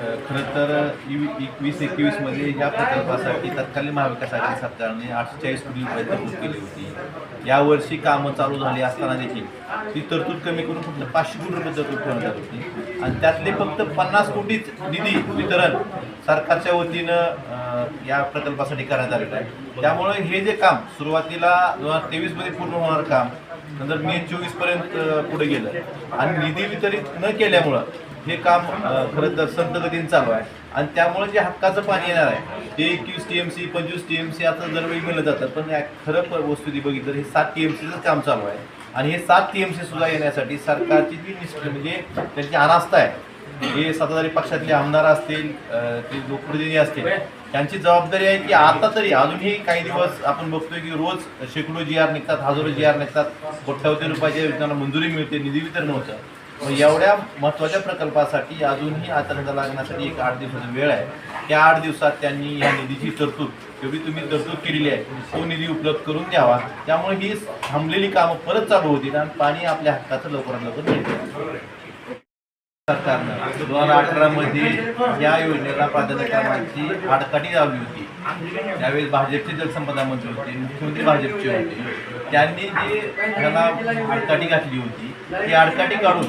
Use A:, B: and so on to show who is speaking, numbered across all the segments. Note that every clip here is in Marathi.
A: खरं तर एकवीस एकवीसमध्ये ह्या प्रकल्पासाठी तत्कालीन महाविकासाठी सरकारने आठशे चाळीस कोटी रुपये तरतूद केली होती. यावर्षी कामं चालू झाली असताना देखील ती तरतूद कमी करून फक्त पाचशे कोटी रुपये तरतूद ठेवण्यात आली होती. आणि त्यातले फक्त पन्नास कोटीच निधी वितरण सरकारच्या वतीनं या प्रकल्पासाठी करण्यात आलेलं आहे. त्यामुळे हे जे काम सुरुवातीला दोन हजार तेवीसमध्ये पूर्ण होणार काम नंतर मे चोवीसपर्यंत पुढे गेलं. आणि निधी वितरित न केल्यामुळं हे काम खरं तर संतगतीने चालू आहे. आणि त्यामुळे जे हक्काचं पाणी येणार आहे ते एकवीस टी एम सी पंचवीस टी एम सी आता दरवेळी मिळत जातं पण खरं प- वस्तुस्थिती बघितलं तर हे सात टी एम सीचंच काम चालू आहे. आणि हे सात टी एम सी सुद्धा येण्यासाठी सरकारची जी निष्ठ म्हणजे त्यांची अनास्था आहे हे सत्ताधारी पक्षातले आमदार असतील ते लोकप्रतिनिधी असतील त्यांची जबाबदारी आहे की आता तरी अजूनही काही दिवस आपण बघतोय की रोज शेकडो जी आर निघतात हजारो जी आर निघतात कोट्यावधी रुपयाच्या योजनांना मंजुरी मिळते निधी वितरण होतं. एवढ्या महत्त्वाच्या प्रकल्पासाठी अजूनही आतंक लागण्यासाठी एक आठ दिवसाचा वेळ आहे. त्या आठ दिवसात त्यांनी या निधीची तरतूद जेवढी तुम्ही तरतूद केलेली आहे तो निधी उपलब्ध करून द्यावा. त्यामुळे ही थांबलेली कामं परत चालू होतील आणि पाणी आपल्या हक्काचं लवकरात लवकर मिळते सरकारनं दोन हजार अठरामध्ये या योजनेला प्राधान्यक्रमाची आडकाठी लावली होती. त्यावेळेस भाजपचे जलसंपदा मंत्री होते मुख्यमंत्री भाजपचे होते. त्यांनी जे त्याला आडकाठी घातली होती ती आडकाठी काढून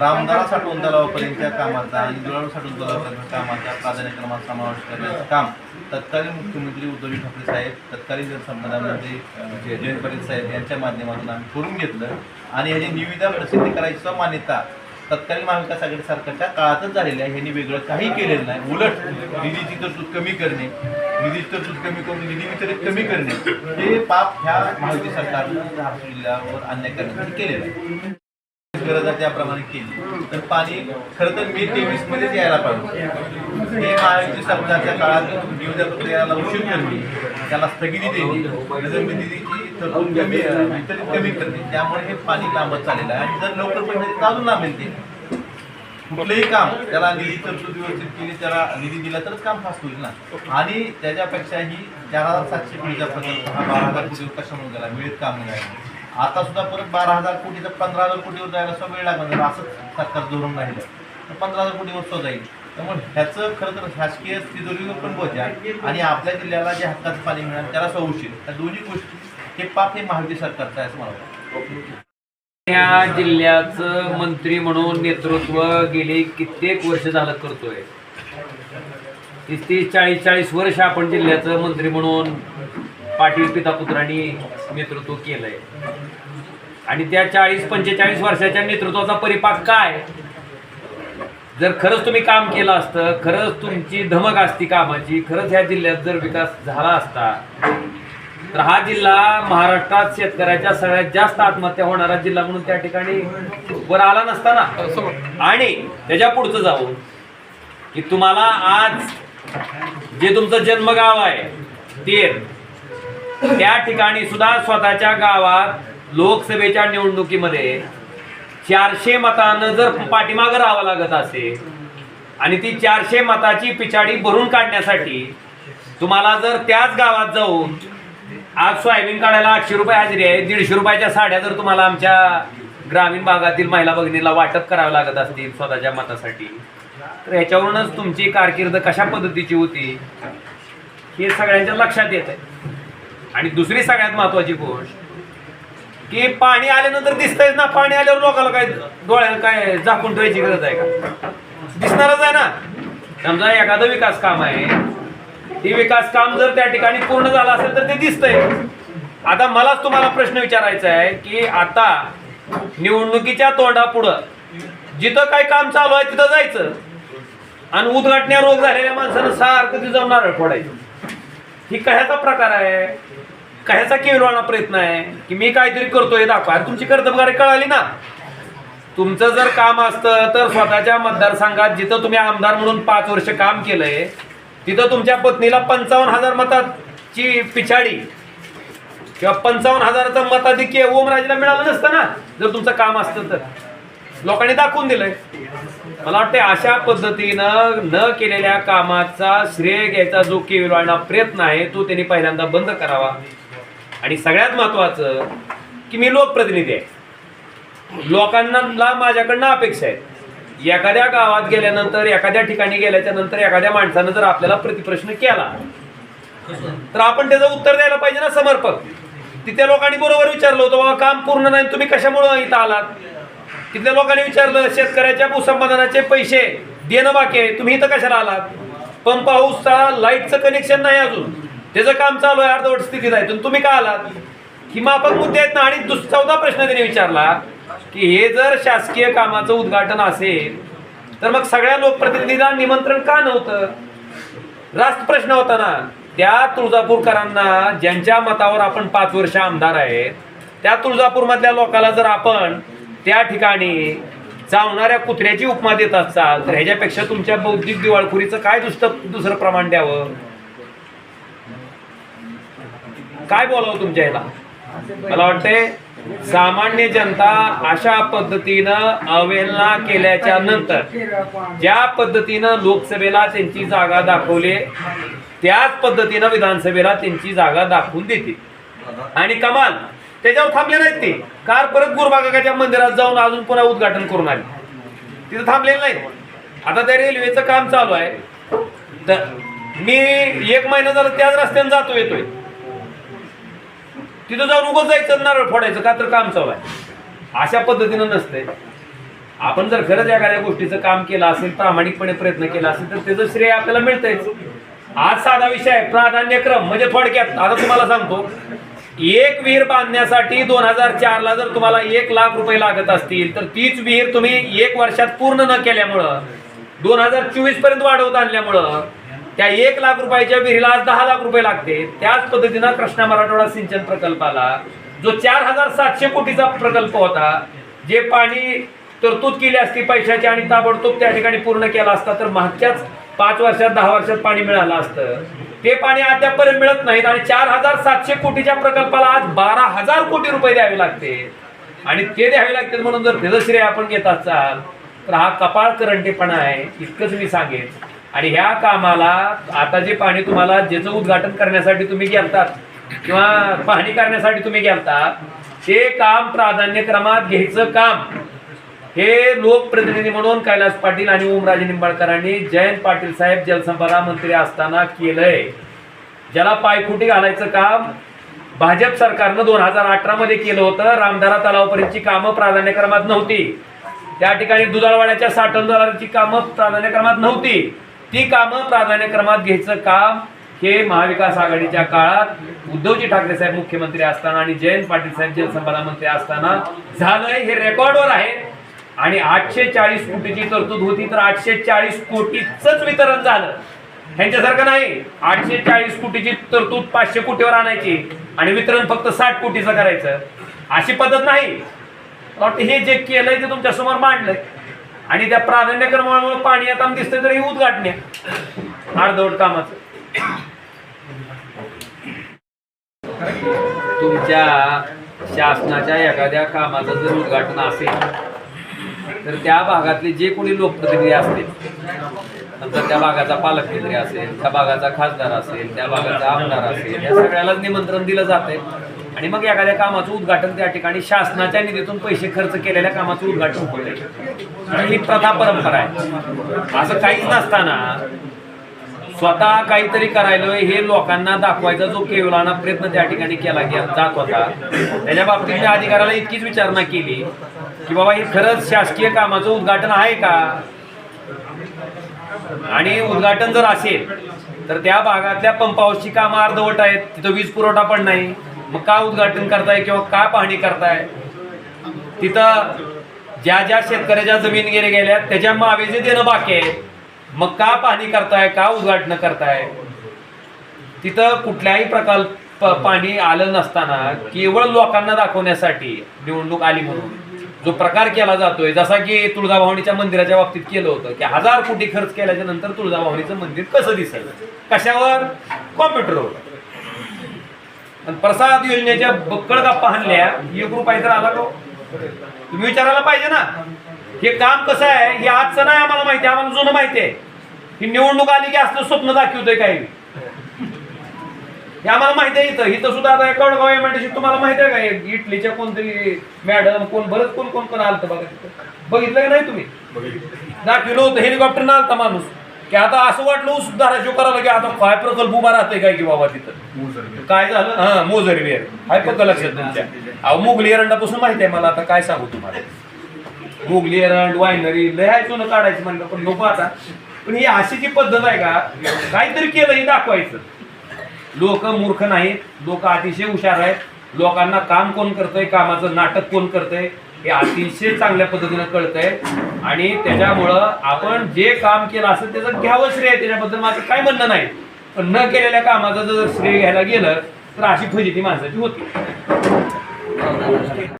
A: रामदारा साठवून तलावापर्यंतच्या कामाचा आणि दुराळ तलावापर्यंत कामाचा प्राधान्यक्रमात समावेश करण्याचं काम तत्कालीन मुख्यमंत्री उद्धव ठाकरे साहेब तत्कालीन जलसंपदा मंत्री जयंत पाटील साहेब यांच्या माध्यमातून आम्ही करून घेतलं. आणि ह्याची निविदा प्रसिद्ध करायची मान्यता तत्कालीन महाविकास आघाडी सरकारच्या काळातच झालेल्या आहे. ह्यांनी वेगळं काही केलेलं नाही. उलट निधीची तरतूद कमी करणे निधीची तरतूद कमी करून निधी वितरित कमी करणे हे पाप ह्या महायुती सरकारनं धाराशिव जिल्ह्यावर अन्याय करण्यासाठी केलेलं आहे. गरज आहे त्याप्रमाणे केली. तर पाणी खरं तर मे तेवीस मध्येच यायला पाहिजे. हे महायुती सरकारच्या काळात नियोजन प्रक्रियाला उशीर करणे त्याला स्थगिती देणे नंतर तरतूद कमी वितरित कमी करणे त्यामुळे हे पाणी लांबत चाललेलं आहे. आणि जर लवकर पण चालू लांबेल ते कुठलंही काम त्याला निधी तरतूद व्यवस्थित केली त्याला निधी दिला तरच काम फास्ट होईल ना. आणि त्याच्यापेक्षाही चार हजार सातशे कोटीचा प्रकल्प हा बारा हजार कोटीवर कशामुळे गेला वेळेत काम मिळालं आता सुद्धा परत बारा हजार कोटीचा पंधरा हजार कोटीवर जायला सुद्धा वेळ लागणार. असंच सरकार धोरण राहिलं तर पंधरा हजार कोटीवर सुद्धा जाईल. त्यामुळे ह्याचं खरं तर शासकीय तिजोरीवर पण बोजा आणि आपल्या जिल्ह्याला जे हक्काचं पाणी मिळालं त्याला सुद्धा उशीर. त्या दोन्ही गोष्टी हे पाप हे महायुती सरकारचं आहे असं मला वाटतं.
B: या जिल्ह्याचं मंत्री म्हणून नेतृत्व गेली कित्येक वर्ष झालं करतोय. तीस तीस चाळीस चाळीस वर्ष आपण जिल्ह्याचं मंत्री म्हणून पाटील पिता पुत्रांनी नेतृत्व केलंय. आणि त्या चाळीस पंचेचाळीस वर्षाच्या नेतृत्वाचा परिपाक काय? जर खरंच तुम्ही काम केलं असतं खरंच तुमची धमक असती कामाची खरंच ह्या जिल्ह्यात जर विकास झाला असता तर हा जिल्हा महाराष्ट्रात शेतकऱ्याच्या सगळ्यात जास्त आत्महत्या होणारा जिल्हा म्हणून त्या ठिकाणी वर आला नसता ना आणि त्याच्या पुढचं जाऊन की तुम्हाला आज जे तुमचं जन्मगाव आहे तेर त्या ठिकाणी सुद्धा स्वतःच्या गावात लोकसभेच्या निवडणुकीमध्ये चारशे मतानं जर पाठीमागं राहावं लागत असेल आणि ती चारशे मताची पिछाडी भरून काढण्यासाठी तुम्हाला जर त्याच गावात जाऊन आज सोयाबीन काढायला आठशे रुपये हजेरी आहे दीडशे रुपयाच्या साड्या जर तुम्हाला आमच्या ग्रामीण भागातील महिला भगिनीला वाटप करावं लागत असतील स्वतःच्या मतासाठी तर ह्याच्यावरूनच तुमची कारकीर्द कशा पद्धतीची होती हे सगळ्यांच्या लक्षात येत आहे आणि दुसरी सगळ्यात महत्वाची गोष्ट की पाणी आल्यानंतर दिसतंय ना पाणी आल्यावर लोकांना काय डोळ्याला काय झाकून ठेवायची गरज आहे का? दिसणारच आहे ना. समजा एखादं विकास काम आहे ते विकास काम जर त्या ठिकाणी पूर्ण झालं असेल तर ते दिसतंय. आता मलाच तुम्हाला प्रश्न विचारायचा आहे की आता निवडणुकीच्या तोंडापुढं जिथं काही काम चालू आहे तिथं जायचं. आणि उद्घाटन्या रोग झालेल्या माणसानं सारखं तिथं जाऊन नारळ फोडायचं. ही कशाचा प्रकार आहे? कह्याचा केवळवाना प्रयत्न आहे? की मी काहीतरी करतोय दाखवा. तुमची कर्तबगारी कळाली ना? तुमचं जर काम असतं तर स्वतःच्या मतदारसंघात जिथं तुम्ही आमदार म्हणून पाच वर्ष काम केलंय तिथं तुमच्या पत्नीला पंचावन्न हजार मताची पिछाडी किंवा पंचावन्न हजाराचं मताधिक्य ओमराजेला मिळालं नसतं ना? जर तुमचं काम असतं तर. लोकांनी दाखवून दिलंय. मला वाटते अशा पद्धतीनं न केलेल्या कामाचा श्रेय घ्यायचा जो केविलवाणा प्रयत्न आहे तो त्यांनी पहिल्यांदा बंद करावा. आणि सगळ्यात महत्वाचं की मी लोकप्रतिनिधी आहे. लोकांना ला माझ्याकडनं अपेक्षा आहे एखाद्या गावात गेल्यानंतर एखाद्या ठिकाणी गेल्याच्यानंतर एखाद्या माणसानं जर आपल्याला प्रतिप्रश्न केला तर आपण त्याचं उत्तर द्यायला पाहिजे ना समर्पक. तिथे लोकांनी बरोबर विचारलं होतं बाबा काम पूर्ण नाही तुम्ही कशामुळं इथं आलात? तिथल्या लोकांनी विचारलं शेतकऱ्याच्या भूसंपादनाचे पैसे देणं बाकी आहे. तुम्ही इथं कशाला आलात? पंप हाऊसचा लाईटचं कनेक्शन नाही अजून. त्याचं काम चालू आहे अर्धवट स्थितीत आहे. तर तुम्ही का आलात? ही माफक मुद्दे आहेत ना. आणि दुस चौदा प्रश्न त्याने विचारला की हे जर शासकीय कामाचं उद्घाटन असेल तर मग सगळ्या लोकप्रतिनिधींना निमंत्रण का नव्हतं? रास्त प्रश्न होता ना. त्या तुळजापूरकरांना ज्यांच्या मतावर आपण पाच वर्ष आमदार आहेत त्या तुळजापूरमधल्या लोकाला जर आपण त्या ठिकाणी चावणाऱ्या कुत्र्याची उपमा देत असाल तर ह्याच्यापेक्षा तुमच्या बौद्धिक दिवाळखोरीचं काय दुसरं दुसरं प्रमाण द्यावं? काय बोलावं तुमच्या ह्याला मला वाटतंय सामान्य जनता अशा पद्धतीनं अवहेलना केल्याच्यानंतर ज्या पद्धतीनं लोकसभेला त्यांची जागा दाखवली त्याच पद्धतीनं विधानसभेला त्यांची जागा दाखवून देतील. आणि कमाल त्याच्यावर थांबले नाहीत ते. कार परत गुरुबागाच्या मंदिरात जाऊन अजून पुन्हा उद्घाटन करून आले. तिथं थांबलेलं नाहीत. आता त्या रेल्वेचं काम चालू आहे. तर मी एक महिना झाला त्याच रस्त्याने जातो येतोय. तिथं जाऊन उगत जायचं नारळ फोडायचं का तर काम चालू आहे. अशा पद्धतीनं नसतंय. आपण जर खरंच एखाद्या गोष्टीचं काम केलं असेल प्रामाणिकपणे प्रयत्न केला असेल तर त्याचं श्रेय आपल्याला मिळतंय आज साधा विषय आहे प्राधान्यक्रम म्हणजे थोडक्यात. आता तुम्हाला सांगतो. एक विहीर बांधण्यासाठी दोन हजार चारला जर तुम्हाला एक लाख रुपये लागत असतील तर तीच विहीर तुम्ही एक वर्षात पूर्ण न केल्यामुळं दोन हजार चोवीसपर्यंत वाढवत आणल्यामुळं त्या एक लाख रुपयाच्या विहिरीला आज दहा लाख रुपये लागते. त्याच पद्धतीनं कृष्णा मराठवाडा सिंचन प्रकल्पाला जो चार हजार सातशे कोटीचा प्रकल्प होता जे पाणी तरतूद केली असती पैशाची आणि ताबडतोब त्या ठिकाणी पूर्ण केला असता तर मागच्याच पाच वर्षात दहा वर्षात पाणी मिळालं असतं. ते पाणी अद्यापर्यंत मिळत नाहीत आणि चार हजार सातशे कोटीच्या प्रकल्पाला आज बारा हजार कोटी रुपये द्यावे लागते. आणि ते द्यावे लागते म्हणून जर त्याचं श्रेय आपण घेत असाल तर हा कपाळ करंटेपणा आहे इतकंच मी सांगेन. आणि ह्या कामाला आता जे पाणी तुम्हाला ज्याचं उद्घाटन करण्यासाठी तुम्ही गेलतात किंवा पाहणी करण्यासाठी तुम्ही गेलतात ते काम प्राधान्यक्रमात घ्यायचं काम. हे लोकप्रतिनिधी म्हणून कैलास पाटील आणि ओमराजे निंबाळकरांनी जयंत पाटील साहेब जलसंपदा मंत्री असताना केलंय. ज्याला पायखुटी घालायचं काम भाजप सरकारनं दोन हजार अठरा मध्ये केलं होतं. रामधारा तलावपर्यंतची कामं प्राधान्यक्रमात नव्हती. त्या ठिकाणी दुधाळवाड्याच्या साठवणदारांची कामं प्राधान्यक्रमात नव्हती. ती कामं प्राधान्यक्रमात घ्यायचं काम हे महाविकास आघाडीच्या काळात उद्धवजी ठाकरे साहेब मुख्यमंत्री असताना आणि जयंत पाटील साहेब जलसंपदा मंत्री असताना झालंय. हे रेकॉर्डवर आहे. आणि आठशे चाळीस कोटीची तरतूद होती तर आठशे चाळीस कोटीच वितरण झालं. ह्यांच्यासारखं नाही. आठशे चाळीस कोटीची तरतूद पाचशे कोटीवर आणायची आणि वितरण फक्त साठ कोटीचं करायचं. अशी पद्धत नाही. वाटतं हे जे केलंय ते तुमच्यासमोर मांडलंय. आणि त्या प्राधान्यक्रमामुळे पाणी आता दिसतंय तर हे उद्घाटण्या अर्धवट कामाचं. तुमच्या शासनाच्या एखाद्या कामाचं जर उद्घाटन असेल तर त्या भागातले जे कोणी लोकप्रतिनिधी असतील नंतर त्या भागाचा पालकमंत्री असेल त्या भागाचा खासदार असेल त्या भागाचा आमदार असेल या सगळ्यालाच निमंत्रण दिलं जाते आणि मग एखाद्या कामाचं उद्घाटन त्या ठिकाणी शासनाच्या निधीतून पैसे खर्च केलेल्या कामाचं उद्घाटन होतं आणि ही प्रथा परंपरा आहे. असं काहीच नसताना स्वतः काहीतरी करायला हे लोकांना दाखवायचा जो केवलाना प्रयत्न त्या ठिकाणी केला गे- जात होता. त्याच्या बाबतीत त्या अधिकाऱ्याला इतकीच विचारणा केली की बाबा हे खरंच शासकीय कामाचं उद्घाटन आहे का? आणि उद्घाटन जर असेल तर त्या भागातल्या पंप हाऊसची कामं अर्धवट आहेत. तिथं वीज पुरवठा पण नाही. मग का उद्घाटन करताय किंवा का पाहणी करताय? तिथं ज्या ज्या शेतकऱ्याच्या जमीन गेले गेल्या त्याच्या मावेजे देणं बाकी आहे. मग का पाणी करताय का उद्घाटन करताय? तिथं कुठल्याही प्रकल्प पाणी आलं नसताना केवळ लोकांना दाखवण्यासाठी निवडणूक आली म्हणून. जो प्रकार केला जातोय जसा की तुळजाभवानीच्या मंदिराच्या बाबतीत केलं होतं की हजार कोटी खर्च केल्याच्यानंतर तुळजाभवानीचं मंदिर कसं दिसेल? कशावर? कॉम्प्युटरवर आणि प्रसाद योजनेच्या बक्कळ गप्पा हाणल्या एक रुपये तर आला तो. तुम्ही विचारायला पाहिजे ना. हे काम कसं आहे? हे आजचं नाही आम्हाला माहिती आहे, आम्हाला जुनं माहिती आहे. ही निवडणूक आली की असलं स्वप्न दाखवतोय काही. हे आम्हाला माहिती आहे इथं. इथं सुद्धा आता कळगाव एमआयडीसी तुम्हाला माहिती आहे का? इटलीच्या कोणतरी मॅडम कोण बरंच कोण कोण कोण आलं बघा तिथं. बघितलं का नाही तुम्ही? दाखविलं होतं हेलिकॉप्टर आलता माणूस. की आता असं वाटलं ऊस धाराशिव करायला की आता काय प्रकल्प उभा राहतोय काय की बाबा तिथं? काय झालं? हा मोजरी वेर हाय पक्क लक्षात तुमच्या. अहो मुगली एरंडापासून माहिती आहे मला. आता काय सांगू तुम्हाला? मुगली एरंड वायनरी लय आहे सोनं काढायचं म्हणलं पण नको आता. पण ही अशी जी पद्धत आहे का काहीतरी केलं हे दाखवायचं. लोक मूर्ख नाहीत लोक अतिशय हुशार आहेत. लोकांना काम कोण करतंय कामाचं नाटक कोण करतंय हे अतिशय चांगल्या पद्धतीनं कळतंय. आणि त्याच्यामुळं आपण जे काम केलं असेल त्याचं घ्यावं श्रेय त्याच्याबद्दल माझं काय म्हणणं नाही. पण न केलेल्या कामाचं जर श्रेय घ्यायला गेलं तर अशी फजिती माणसाची होती.